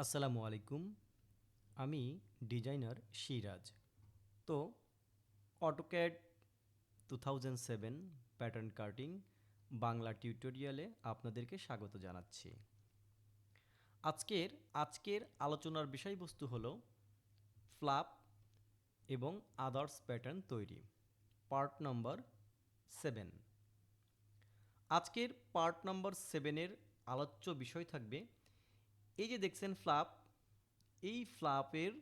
আসসালামু আলাইকুম। আমি ডিজাইনার সিরাজ। তো, AutoCAD two thousand seven pattern cutting Bangla টিউটোরিয়ালে আপনাদেরকে স্বাগত জানাচ্ছি। আজকের আজকের আলোচনার বিষয়বস্তু হলো ফ্লাপ এবং আদার্স প্যাটার্ন তৈরি, পার্ট নম্বর সেভেন। আজকের পার্ট নম্বর সেভেনের আলোচ্য বিষয় থাকবে এই যে দেখছেন ফ্লাপ এই ফ্লাপের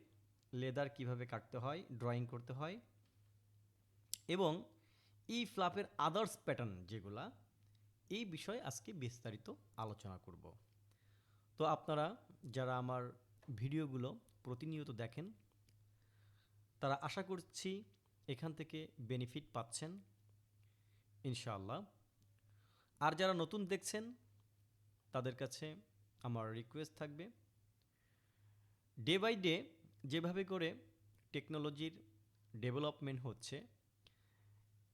লেদার কীভাবে কাটতে হয় ড্রয়িং করতে হয়, এবং এই ফ্লাপের আদার্স প্যাটার্ন যেগুলা, এই বিষয়ে আজকে বিস্তারিত আলোচনা করব। তো আপনারা যারা আমার ভিডিওগুলো প্রতিনিয়ত দেখেন, তারা আশা করছি এখান থেকে বেনিফিট পাচ্ছেন, ইনশাআল্লাহ। আর যারা নতুন দেখছেন, তাদের কাছে আমার রিকোয়েস্ট থাকবে। ডে বাই ডে যেভাবে করে টেকনোলজির ডেভেলপমেন্ট হচ্ছে,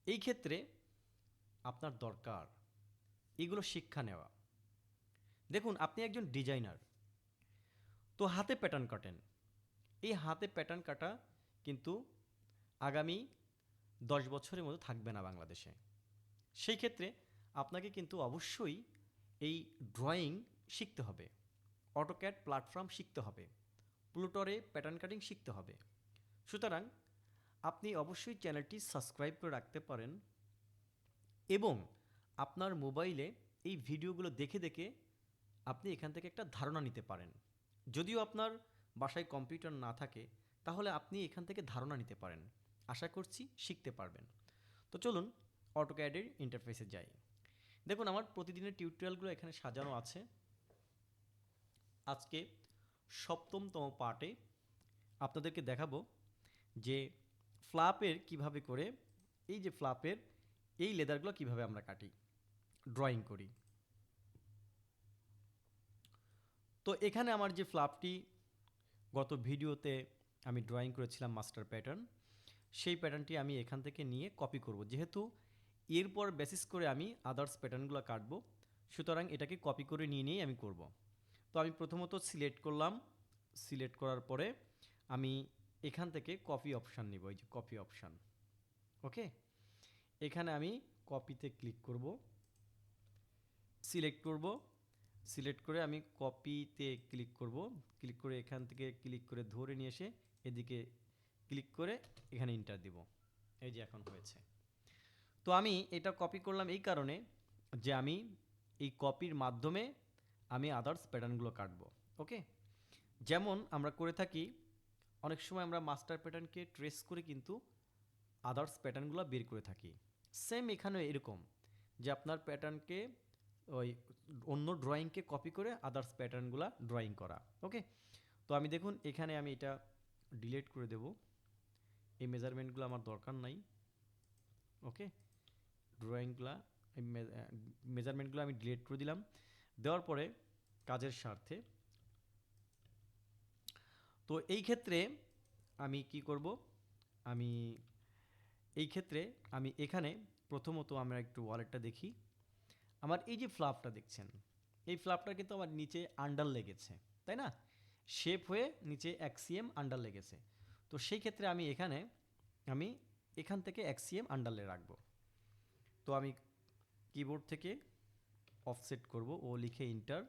এই ক্ষেত্রে আপনার দরকার এগুলো শিক্ষা নেওয়া। দেখুন, আপনি একজন ডিজাইনার তো হাতে প্যাটার্ন কাটেন। এই হাতে প্যাটার্ন কাটা কিন্তু আগামী দশ বছরের মতো থাকবে না বাংলাদেশে। সেই ক্ষেত্রে আপনাকে কিন্তু অবশ্যই এই ড্রয়িং শিখতে হবে। অটোক্যাড প্ল্যাটফর্ম শিখতে হবে। প্লুটরে প্যাটার্ন কাটিং শিখতে হবে। সুতরাং, আপনি অবশ্যই চ্যানেলটি সাবস্ক্রাইব করে রাখতে পারেন এবং আপনার মোবাইলে এই ভিডিওগুলো দেখে দেখে আপনি এখান থেকে একটা ধারণা নিতে পারেন। যদিও আপনার বাসায় কম্পিউটার না থাকে, তাহলে আপনি এখান থেকে ধারণা নিতে পারেন। আশা করছি শিখতে পারবেন। তো চলুন অটোক্যাডের ইন্টারফেসে যাই। দেখুন, আমার প্রতিদিনের টিউটোরিয়ালগুলো এখানে সাজানো আছে। আজকে সপ্তমতম পার্টে আপনাদেরকে দেখাবো যে ফ্লাপের কীভাবে করে, এই যে ফ্লাপের এই লেদারগুলো কীভাবে আমরা কাটি, ড্রয়িং করি। তো এখানে আমার যে ফ্লাপটি, গত ভিডিওতে আমি ড্রয়িং করেছিলাম মাস্টার প্যাটার্ন, সেই প্যাটার্নটি আমি এখান থেকে নিয়ে কপি করব। যেহেতু এরপর বেসিস করে আমি আদার্স প্যাটার্নগুলো কাটবো, সুতরাং এটাকে কপি করে নিয়ে নিয়েই আমি করব। তো আমি প্রথমত সিলেক্ট করলাম। সিলেক্ট করার পরে আমি এখান থেকে কপি অপশান নিব, এই যে কপি অপশান। ওকে? এখানে আমি কপিতে ক্লিক করব। সিলেক্ট করব। সিলেক্ট করে আমি কপিতে ক্লিক করব। ক্লিক করে এখান থেকে ক্লিক করে ধরে নিয়ে এসে এদিকে ক্লিক করে এখানে ইন্টার দিব। এই যে এখন হয়েছে। তো আমি এটা কপি করলাম এই কারণে যে আমি এই কপির মাধ্যমে আমি আদার্স প্যাটার্নগুলো কাটবো ওকে যেমন আমরা করে থাকি, অনেক সময় আমরা মাস্টার প্যাটার্নকে ট্রেস করে কিন্তু আদার্স প্যাটার্নগুলো বের করে থাকি। সেম এখানেও এরকম, যে আপনার প্যাটার্নকে ওই অন্য ড্রয়িংকে কপি করে আদার্স প্যাটার্নগুলো ড্রয়িং করা ওকে তো আমি দেখুন, এখানে আমি এটা ডিলিট করে দেব। এই মেজারমেন্টগুলো আমার দরকার নাই ওকে ড্রয়িংগুলো মেজারমেন্টগুলো আমি ডিলিট করে দিলাম। দেওয়ার পরে কাজের স্বার্থে। তো এই ক্ষেত্রে আমি কি করব? আমি এই ক্ষেত্রে আমি এখানে প্রথমত আমরা একটু ওয়ালেটটা দেখি। আমার এই যে ফ্লাপটা দেখছেন, এই ফ্লাপটা কিন্তু আমার নিচে আন্ডার লেগেছে, তাই না? শেপ হয়ে নিচে এক্সিএম আন্ডার লেগেছে। তো সেই ক্ষেত্রে আমি এখানে, আমি এখান থেকে এক্সিএম আন্ডারলে রাখব। তো আমি কিবোর্ড থেকে অফসেট করব, ও লিখে ইন্টার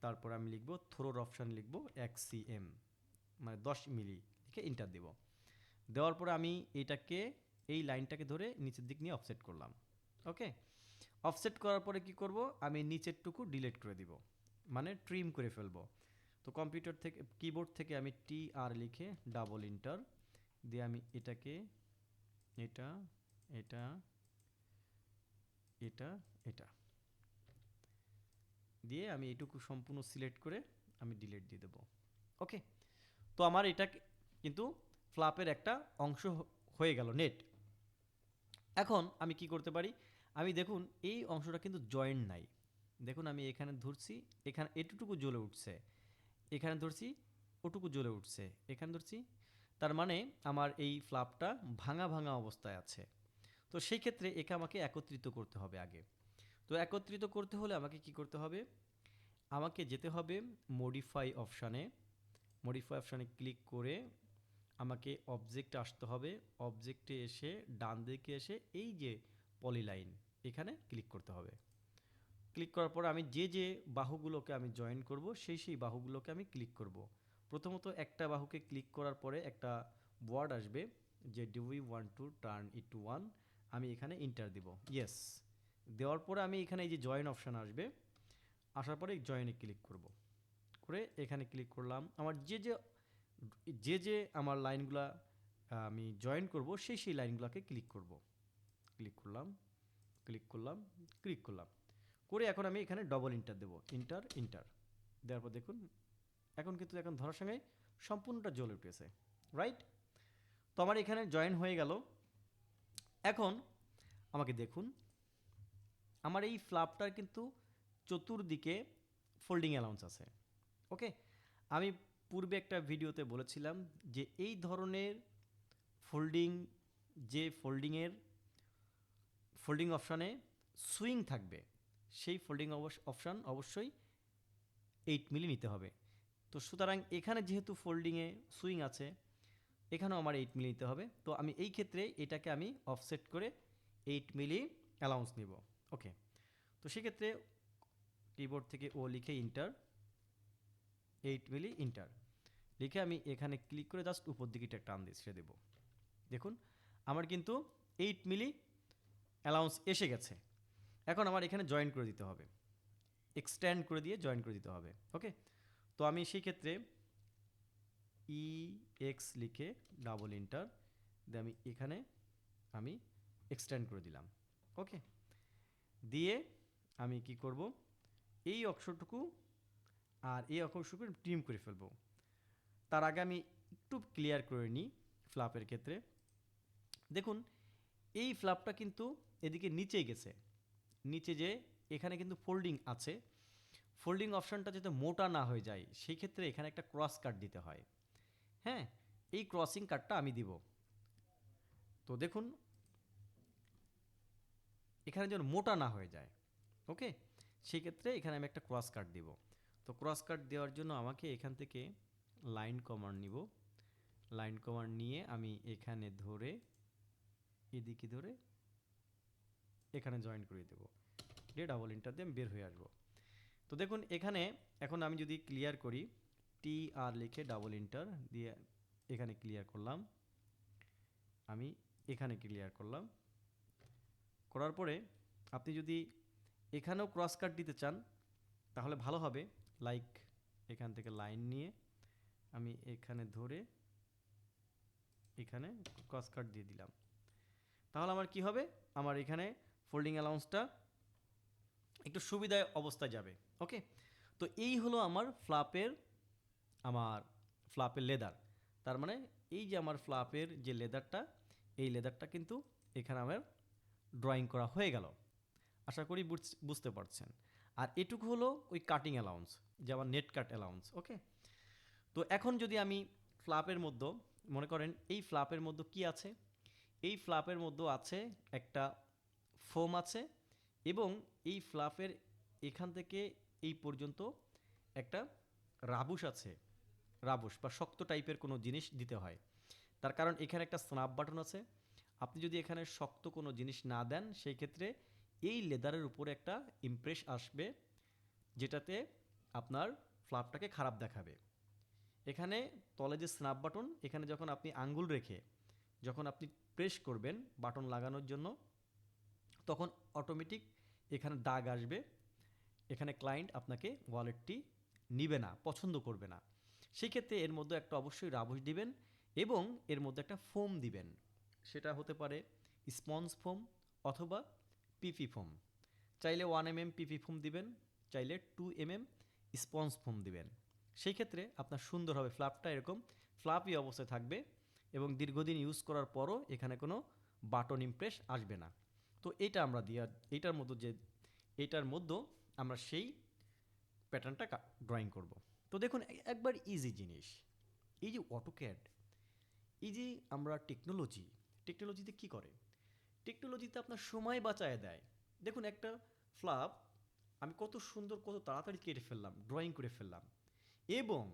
তারপর আমি লিখব থ্রোর অপশান লিখব এক্সিএম মানে দশ মিলি, লিখে ইন্টার দেব। দেওয়ার পরে আমি এটাকে, এই লাইনটাকে ধরে নিচের দিক নিয়ে অফসেট করলাম। ওকে? অফসেট করার পরে কি করব? আমি নিচেরটুকু ডিলিট করে দিব। মানে ট্রিম করে ফেলব। তো কম্পিউটার থেকে কিবোর্ড থেকে আমি টি আর লিখে ডাবল ইন্টার দিয়ে আমি এটাকে, এটা এটা এটা এটা দিয়ে আমি এটুকু সম্পূর্ণ সিলেক্ট করে আমি ডিলিট দিয়ে দেবো। ওকে তো আমার এটা কিন্তু ফ্লাপের একটা অংশ হয়ে গেল নেট এখন আমি কি করতে পারি? আমি দেখুন, এই অংশটা কিন্তু জয়েন্ট নাই। দেখুন, আমি এখানে ধরছি, এখানে এটুকু জ্বলে উঠছে। এখানে ধরছি, ওটুকু জ্বলে উঠছে। এখানে ধরছি, তার মানে আমার এই ফ্লাপটা ভাঙা ভাঙা অবস্থায় আছে। তো সেই ক্ষেত্রে একে আমাকে একত্রিত করতে হবে আগে। তো একত্রিত করতে হলে আমাকে কি করতে হবে? আমাকে যেতে হবে মডিফাই অপশানে মডিফাই অপশানে ক্লিক করে আমাকে অবজেক্টে আসতে হবে। অবজেক্টে এসে ডান দিকে এসে এই যে পলিলাইন এখানে ক্লিক করতে হবে। ক্লিক করার পর আমি যে যে বাহুগুলোকে আমি জয়েন করব, সেই সেই বাহুগুলোকে আমি ক্লিক করব। প্রথমত একটা বাহুকে ক্লিক করার পরে একটা ওয়ার্ড আসবে, যে do we want to turn it to one আমি এখানে ইন্টার দিব। ইয়েস দেওয়ার পরে আমি এখানে এই যে জয়েন অপশান আসবে, আসার পরে জয়েনে ক্লিক করব। করে এখানে ক্লিক করলাম। আমার যে যে যে যে আমার লাইনগুলা আমি জয়েন করব, সেই সেই লাইনগুলোকে ক্লিক করব। ক্লিক করলাম ক্লিক করলাম ক্লিক করলাম। করে এখন আমি এখানে ডবল ইন্টার দেবো। ইন্টার ইন্টার দেওয়ার পর দেখুন, এখন কিন্তু এখন ধরার সঙ্গে সম্পূর্ণটা জ্বলে উঠেছে। রাইট তো আমার এখানে জয়েন হয়ে গেল। এখন আমাকে দেখুন আমার এই ফ্লাপটার কিন্তু চতুর্দিকে ফোল্ডিং অ্যালাউন্স আছে। ওকে? আমি পূর্বে একটা ভিডিওতে বলেছিলাম যে এই ধরনের ফোল্ডিং, যে ফোল্ডিংয়ের ফোল্ডিং অপশানে সুইং থাকবে, সেই ফোল্ডিং অপশান অবশ্যই এইট মিলি নিতে হবে। তো সুতরাং এখানে যেহেতু ফোল্ডিংয়ে সুইং আছে, এখানেও আমার এইট মিলি নিতে হবে। তো আমি এই ক্ষেত্রে এটাকে আমি অফসেট করে এইট মিলি অ্যালাউন্স নিব। ওকে, তো সেক্ষেত্রে কিবোর্ড থেকে ও লিখে ইন্টার এইট মিলি ইন্টার লিখে আমি এখানে ক্লিক করে জাস্ট উপর দিকে টান দিয়ে দেবো। দেখুন, আমার কিন্তু এইট মিলি অ্যালাউন্স এসে গেছে। এখন আমার এখানে জয়েন করে দিতে হবে। এক্সট্যান্ড করে দিয়ে জয়েন করে দিতে হবে ওকে তো আমি সেই ক্ষেত্রে ই এক্স লিখে ডাবল ইন্টার দিয়ে আমি এখানে, আমি এক্সট্যান্ড করে দিলাম ওকে দিয়ে আমি কি করব? এই অক্ষরটুকু আর এই অক্ষরটুকু ট্রিম করে ফেলব। তার আগে আমি একটু ক্লিয়ার করে নিই ফ্লাপের ক্ষেত্রে। দেখুন, এই ফ্লাপটা কিন্তু এদিকে নিচে গেছে। নিচে যে এখানে কিন্তু ফোল্ডিং আছে। ফোল্ডিং অপশানটা যাতে মোটা না হয়ে যায়, সেই ক্ষেত্রে এখানে একটা ক্রস কাট দিতে হয়। হ্যাঁ এই ক্রসিং কাটটা আমি দিব। তো দেখুন এখানে যেন মোটা না হয়ে যায়, ওকে? সেই ক্ষেত্রে এখানে আমি একটা ক্রস কাট দিব। তো ক্রস কাট দেওয়ার জন্য আমাকে এখান থেকে লাইন কমান্ড নিব। লাইন কমান্ড নিয়ে আমি এখানে ধরে, এদিকে ধরে এখানে জয়েন করে দেবো। দিয়ে ডাবল ইন্টার দিয়ে আমি বের হয়ে আসব। তো দেখুন, এখানে এখন আমি যদি ক্লিয়ার করি টি আর লিখে ডাবল ইন্টার দিয়ে এখানে ক্লিয়ার করলাম। আমি এখানে ক্লিয়ার করলাম। করার পরে আপনি যদি এখানেও ক্রস কাট দিতে চান, তাহলে ভালো হবে। লাইক এখান থেকে লাইন নিয়ে আমি এখানে ধরে এখানে ক্রস কাট দিয়ে দিলাম। তাহলে আমার কি হবে? আমার এখানে ফোল্ডিং অ্যালাউন্সটা একটু সুবিধায় অবস্থায় যাবে। ওকে তো এই হলো আমার ফ্লাপের আমার ফ্লাপের লেদার তার মানে এই যে আমার ফ্লাপের যে লেদারটা এই লেদারটা কিন্তু এখানে আমার ড্রয়িং করা হয়ে গেল। আশা করি বুঝতে পারছেন। আর এটুকু হলো ওই কাটিং অ্যালাউন্স যে আমার নেট কাট অ্যালাউন্স ওকে তো এখন যদি আমি ফ্লাপের মধ্যে, মনে করেন এই ফ্লাপের মধ্যে কি আছে? এই ফ্লাপের মধ্যে আছে একটা ফোম আছে এবং এই ফ্লাফের এখান থেকে এই পর্যন্ত একটা রাবুস আছে। রাবুস বা শক্ত টাইপের কোনো জিনিস দিতে হয়। তার কারণ এখানে একটা স্নাপ বাটন আছে। আপনি যদি এখানে শক্ত কোনো জিনিস না দেন, সেই ক্ষেত্রে এই লেদারের উপরে একটা ইমপ্রেস আসবে, যেটাতে আপনার ফ্লাপটাকে খারাপ দেখাবে। এখানে তলে যে স্ন্যাপ বাটন এখানে যখন আপনি আঙ্গুল রেখে যখন আপনি প্রেস করবেন বাটন লাগানোর জন্য, তখন অটোমেটিক এখানে দাগ আসবে। এখানে ক্লায়েন্ট আপনাকে ওয়ালেটটি নিবে না, পছন্দ করবে না। সেই ক্ষেত্রে এর মধ্যে একটা অবশ্যই রাবুস দিবেন এবং এর মধ্যে একটা ফোম দিবেন। সেটা হতে পারে স্পঞ্জ ফোম অথবা পিপি ফোম। চাইলে one M M PP foam দিবেন, চাইলে two M M sponge foam দিবেন। সেই ক্ষেত্রে আপনার সুন্দর হবে ফ্লাপটা এরকম। ফ্লাপই অবস্থায় থাকবে এবং দীর্ঘদিন ইউজ করার পরও এখানে কোনো বাটন ইমপ্রেস আসবে না। তো এটা আমরা দিয়া, এইটার মধ্যে যে, এইটার মধ্যে আমরা সেই প্যাটার্নটা ড্রয়িং করব। তো দেখুন একবার ইজি জিনিস। এই যে অটোক্যাড এই যে আমরা টেকনোলজি টেকনোলজিতে কি করে? টেকনোলজিতে আপনার সময় বাঁচায় দেয়। দেখুন, একটা ফ্লাপ আমি কত সুন্দর, কত তাড়াতাড়ি কেটে ফেললাম ড্রয়িং করে ফেললাম। এবং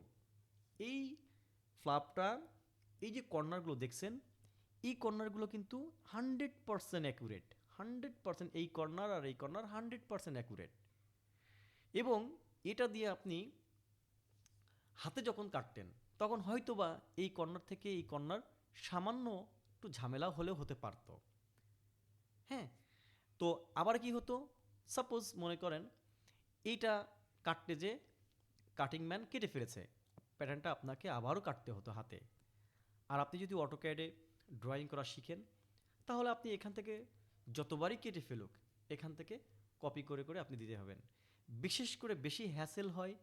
এই ফ্লাপটা, এই যে কর্নারগুলো দেখছেন, এই কর্নারগুলো কিন্তু hundred percent accurate hundred percent এই কর্নার আর এই কর্নার হান্ড্রেড পারসেন্ট অ্যাকুরেট এবং এটা দিয়ে আপনি হাতে যখন কাটতেন, তখন হয়তোবা এই কর্নার থেকে এই কর্নার সামান্য একটু ঝামেলা হলেও হতে পারত। হ্যাঁ তো আবার কি হতো? সাপোজ মনে করেন এইটা কাটতে যে কাটিং ম্যান কেটে ফেলেছে প্যাটার্নটা আপনাকে আবারও কাটতে হতো হাতে। আর আপনি যদি অটোক্যাডে ড্রয়িং করা শিখেন, তাহলে আপনি এখান থেকে যতবারই কেটে ফেলুক, এখান থেকে কপি করে করে আপনি দিতে হবেন। বিশেষ করে বেশি হ্যাসেল হয়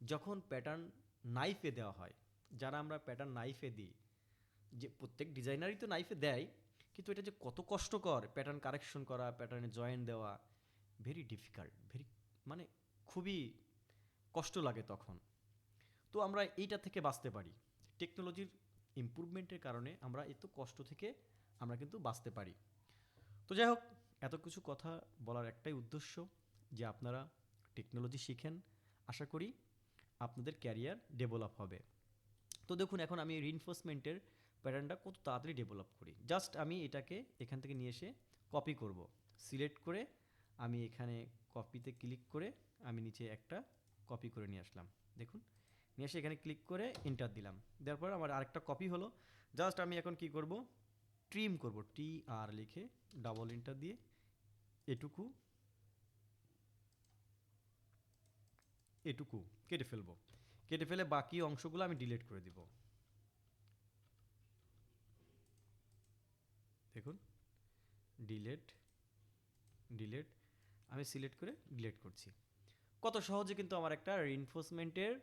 যখন প্যাটার্ন নাইফে দেওয়া হয়। যারা আমরা প্যাটার্ন নাইফে দিই যে প্রত্যেক ডিজাইনারই তো নাইফে দেয়, কিন্তু এটা যে কত কষ্টকর প্যাটার্ন কারেকশন করা প্যাটার্নে জয়েন দেওয়া ভেরি ডিফিকাল্ট ভেরি মানে খুবই কষ্ট লাগে তখন। তো আমরা এইটা থেকে বাঁচতে পারি। টেকনোলজির ইম্প্রুভমেন্টের কারণে আমরা এত কষ্ট থেকে আমরা কিন্তু বাঁচতে পারি। তো যাই হোক এত কিছু কথা বলার একটাই উদ্দেশ্য যে আপনারা টেকনোলজি শিখেন। আশা করি আপনাদের ক্যারিয়ার ডেভেলপ হবে। তো দেখুন, এখন আমি রিনফোর্সমেন্টের প্যাটার্নটা কত তাড়াতাড়ি ডেভেলপ করি। জাস্ট আমি এটাকে এখান থেকে নিয়ে এসে কপি করব। সিলেক্ট করে আমি এখানে কপিতে ক্লিক করে আমি নিচে একটা কপি করে নিয়ে আসলাম। দেখুন, নিয়ে এসে এখানে ক্লিক করে এন্টার দিলাম। দেওয়ার পর আমার আরেকটা কপি হলো। জাস্ট আমি এখন কি করব? ট্রিম করব। টি আর লিখে ডাবল এন্টার দিয়ে এটুকু এটুকু কেটে ফেলব। কেটে ফেলে বাকি অংশগুলো আমি ডিলিট করে দিব দেখুন ডিলেট ডিলেট আমি সিলেক্ট করে ডিলেট করছি। কত সহজে কিন্তু আমার একটা রিনফোর্সমেন্টের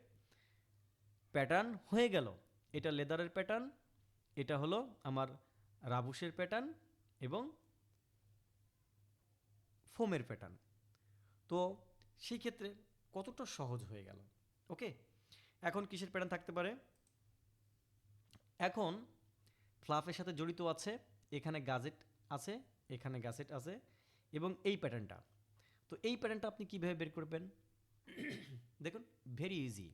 প্যাটার্ন হয়ে গেল। এটা লেদারের প্যাটার্ন এটা হলো আমার রাবুসের প্যাটার্ন এবং ফোমের প্যাটার্ন তো সেই ক্ষেত্রে কতটা সহজ হয়ে গেল? ওকে এখন কিসের প্যাটার্ন থাকতে পারে? এখন ফ্লাফের সাথে জড়িত আছে, এখানে গাজেট আছে এখানে গ্যাসেট আছে এবং এই প্যাটার্নটা। তো এই প্যাটার্নটা আপনি কীভাবে বের করবেন? দেখুন ভেরি ইজি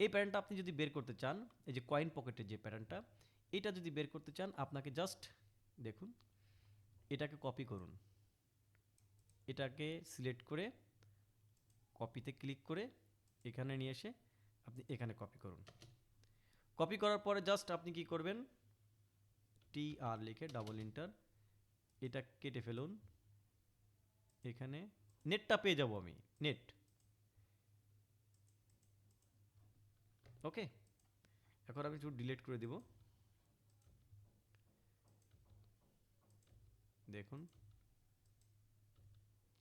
এই প্যাটার্নটা আপনি যদি বের করতে চান, এই যে কয়েন পকেটের যে প্যাটার্নটা, এটা যদি বের করতে চান, আপনাকে জাস্ট দেখুন, এটাকে কপি করুন। এটাকে সিলেক্ট করে কপিতে ক্লিক করে এখানে নিয়ে এসে আপনি এখানে কপি করুন। কপি করার পরে জাস্ট আপনি কি করবেন? টি আর লিখে ডাবল ইন্টার এটা কেটে ফেলুন। এখানে নেটটা পেয়ে যাব আমি নেট ওকে এখন আমি একটু ডিলিট করে দিব। দেখুন,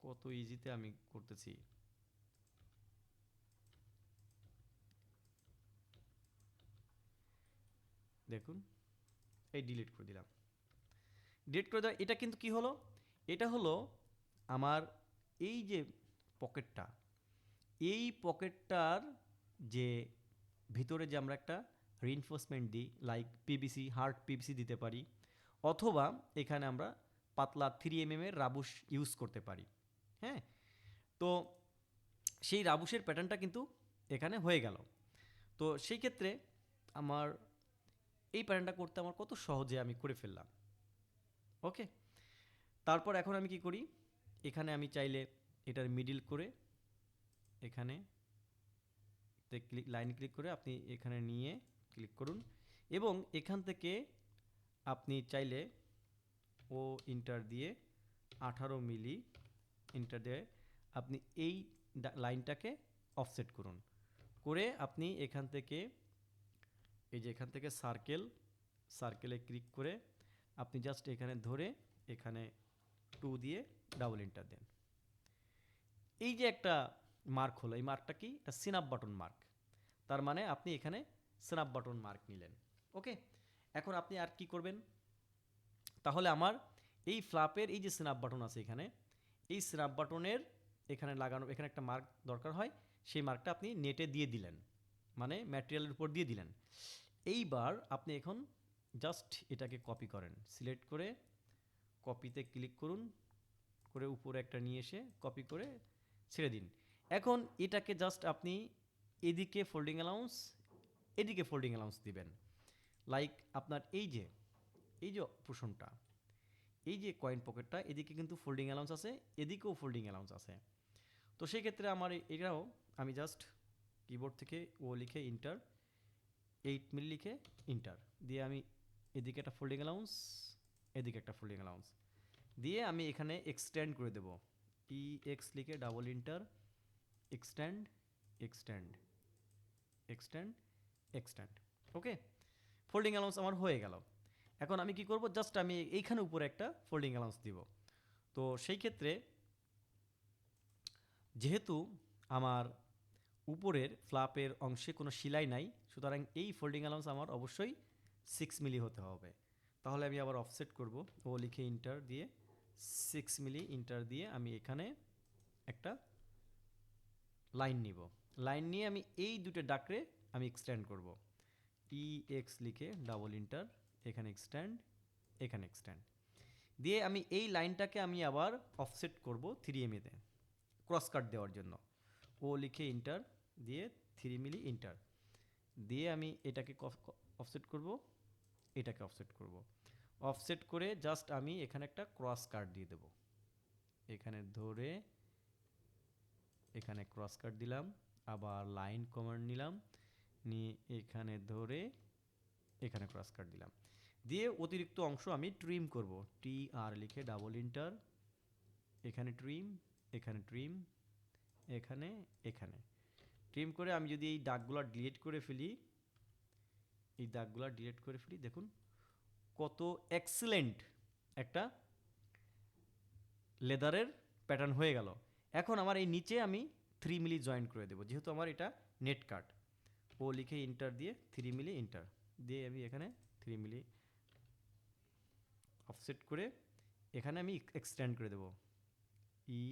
কত ইজিতে আমি করতেছি। দেখুন, এই ডিলিট করে দিলাম। ডিলিট করে দেওয়া, এটা কিন্তু কি হলো? এটা হলো আমার এই যে পকেটটা এই পকেটটার যে ভিতরে যে আমরা একটা রিনফোর্সমেন্ট দিই লাইক পিবিসি হার্ড পিবিসি দিতে পারি, অথবা এখানে আমরা পাতলা থ্রি এম এর রাবুস ইউজ করতে পারি হ্যাঁ? তো সেই রাবুসের প্যাটার্নটা কিন্তু এখানে হয়ে গেল। তো সেই ক্ষেত্রে আমার এই প্যাটার্নটা করতে আমার কত সহজে আমি করে ফেললাম। ওকে তারপর এখন আমি কি করি? এখানে আমি চাইলে এটার মিডিল করে এখানে ক্লিক লাইন ক্লিক করে আপনি এখানে নিয়ে ক্লিক করুন। এবং এখান থেকে আপনি চাইলে ও ইন্টার দিয়ে আঠারো মিলি ইন্টার দিয়ে আপনি এই লাইনটাকে অফসেট করুন। করে আপনি এখান থেকে, এই যে এখান থেকে সার্কেল সার্কেলে ক্লিক করে আপনি জাস্ট এখানে ধরে এখানে টু দিয়ে ডাবল এন্টার দেন। এই যে একটা মার্ক হলো, এই মার্কটা কি? এটা সিনাপ বাটন মার্ক তার মানে আপনি এখানে স্ন্যাপ বাটন মার্ক নিলেন। ওকে এখন আপনি আর কি করবেন? তাহলে আমার এই ফ্লাপের এই যে স্ন্যাপ বাটন আছে এখানে, এই স্ন্যাপ বাটনের এখানে লাগানো, এখানে একটা মার্ক দরকার হয়, সেই মার্কটা আপনি নেটে দিয়ে দিলেন। মানে ম্যাটেরিয়ালের উপর দিয়ে দিলেন। এইবার আপনি এখন জাস্ট এটাকে কপি করেন। সিলেক্ট করে কপিতে ক্লিক করুন, করে উপরে একটা নিয়ে এসে কপি করে ছেড়ে দিন। এখন এটাকে জাস্ট আপনি এদিকে ফোল্ডিং অ্যালাউন্স এদিকে ফোল্ডিং অ্যালাউন্স দিবেন। লাইক আপনার এই যে এই যে পোষণটা এই যে কয়েন পকেটটা এদিকে কিন্তু ফোল্ডিং অ্যালাউন্স আছে, এদিকেও ফোল্ডিং অ্যালাউন্স আছে। তো সেই ক্ষেত্রে আমার এটাও আমি জাস্ট কিবোর্ড থেকে ও লিখে ইন্টার এইট মিলি লিখে ইন্টার দিয়ে আমি এদিকে একটা ফোল্ডিং অ্যালাউন্স এদিকে একটা ফোল্ডিং অ্যালাউন্স দিয়ে আমি এখানে এক্সটেন্ড করে দেব। ই এক্স লিখে double enter extend extend extend extend okay folding allowance আমার হয়ে গেল। এখন আমি কি করব? জাস্ট আমি এইখানে উপরে একটা ফোল্ডিং অ্যালাউন্স দিব। তো সেই ক্ষেত্রে যেহেতু আমার উপরের ফ্লাপের অংশে কোনো সেলাই নাই, সুতরাং এই ফোল্ডিং অ্যালাউন্স আমার অবশ্যই সিক্স মিলি হতে হবে। তাহলে আমি আবার অফসেট করব। ও লিখে ইন্টার দিয়ে সিক্স মিলি ইন্টার দিয়ে আমি এখানে একটা লাইন নিব। লাইন নিয়ে আমি এই দুটো ডাকরে আমি এক্সটেন্ড করব। ই এক্স লিখে ডাবল ইন্টার এখানে এক্সটেন্ড এখানে এক্সটেন্ড দিয়ে আমি এই লাইনটাকে আমি আবার অফসেট করব থ্রি এম এমএতে ক্রস কাট দেওয়ার জন্য। ও লিখে ইন্টার দিয়ে থ্রি মিলি ইন্টার দিয়ে আমি এটাকে অফসেট করব, এটাকে অফসেট করব। অফসেট করে জাস্ট আমি এখানে একটা ক্রস কাট দিয়ে দেব। এখানে ধরে এখানে ক্রস কাট দিলাম, আবার লাইন কমান্ড নিলাম, নিয়ে এখানে ধরে এখানে ক্রস কাট দিলাম। দিয়ে অতিরিক্ত অংশ আমি ট্রিম করব। টি আর লিখে ডাবল ইন্টার এখানে ট্রিম এখানে ট্রিম এখানে এখানে। ট্রিম করে আমি যদি এই দাগগুলো ডিলিট করে ফেলি, এই দাগগুলো ডিলিট করে ফেলি, দেখুন কত এক্সেলেন্ট একটা লেদারের প্যাটার্ন হয়ে গেল। এখন আমার এই নিচে আমি থ্রি মিলি জয়েন করে দেবো, যেহেতু আমার এটা নেট কাট ও লিখে ইন্টার দিয়ে থ্রি মিলি ইন্টার দিয়ে আমি এখানে থ্রি মিলি অফসেট করে এখানে আমি এক্সটেন্ড করে দেবো। ই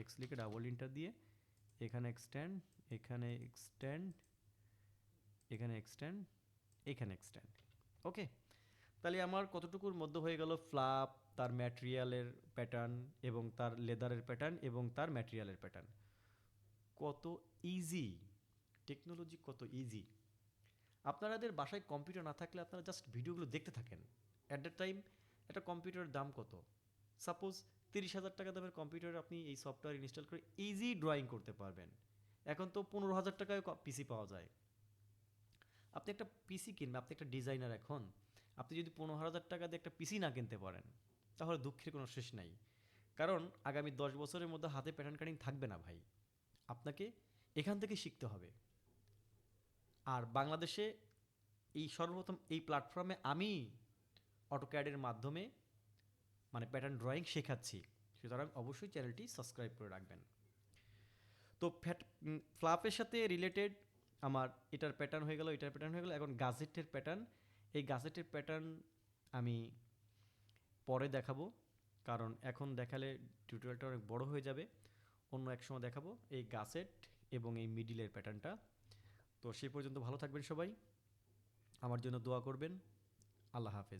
এক্স লিখে ডাবল ইন্টার দিয়ে এখানে এক্সটেন্ড এখানে এক্সটেন্ড এখানে এক্সটেন্ড এখানে এক্সটেন্ড ওকে তাহলে আমার কতটুকুর মধ্যে হয়ে গেল ফ্লাপ তার ম্যাটেরিয়ালের প্যাটার্ন এবং তার লেদারের প্যাটার্ন এবং তার ম্যাটেরিয়ালের প্যাটার্ন কত ইজি টেকনোলজি কত ইজি আপনাদের বাসায় কম্পিউটার না থাকলে আপনারা জাস্ট ভিডিওগুলো দেখতে থাকেন। অ্যাট দ্য টাইম একটা কম্পিউটারের দাম কত? সাপোজ তিরিশ হাজার টাকা দামের কম্পিউটার আপনি এই সফটওয়্যার ইনস্টল করে ইজি ড্রয়িং করতে পারবেন। এখন তো পনেরো হাজার টাকায় পিসি পাওয়া যায়। আপনি একটা পিসি কিনবেন, আপনি একটা ডিজাইনার এখন, আপনি যদি পনেরো হাজার টাকা দিয়ে একটা পিসি না কিনতে পারেন, তাহলে দুঃখের কোনো শেষ নাই। কারণ আগামী দশ বছরের মধ্যে হাতে প্যাটার্ন কাটিং থাকবে না ভাই। আপনাকে এখান থেকে শিখতে হবে। আর বাংলাদেশে এই সর্বপ্রথম এই প্ল্যাটফর্মে আমি অটোক্যাডের মাধ্যমে মানে প্যাটার্ন ড্রয়িং শেখাচ্ছি। সুতরাং অবশ্যই চ্যানেলটি সাবস্ক্রাইব করে রাখবেন। তো ফ্যাট ফ্লাপের সাথে রিলেটেড আমার এটার প্যাটার্ন হয়ে গেল, এটার প্যাটার্ন হয়ে গেল। এখন গাজেটের প্যাটার্ন এই গাজেটের প্যাটার্ন আমি পরে দেখাবো, কারণ এখন দেখালে টিউটোরিয়ালটা অনেক বড় হয়ে যাবে। অন্য এক সময় দেখাবো এই গাসেট এবং এই মিডিলের প্যাটার্নটা তো সেই পর্যন্ত ভালো থাকবেন সবাই। আমার জন্য দোয়া করবেন। আল্লাহ হাফেজ।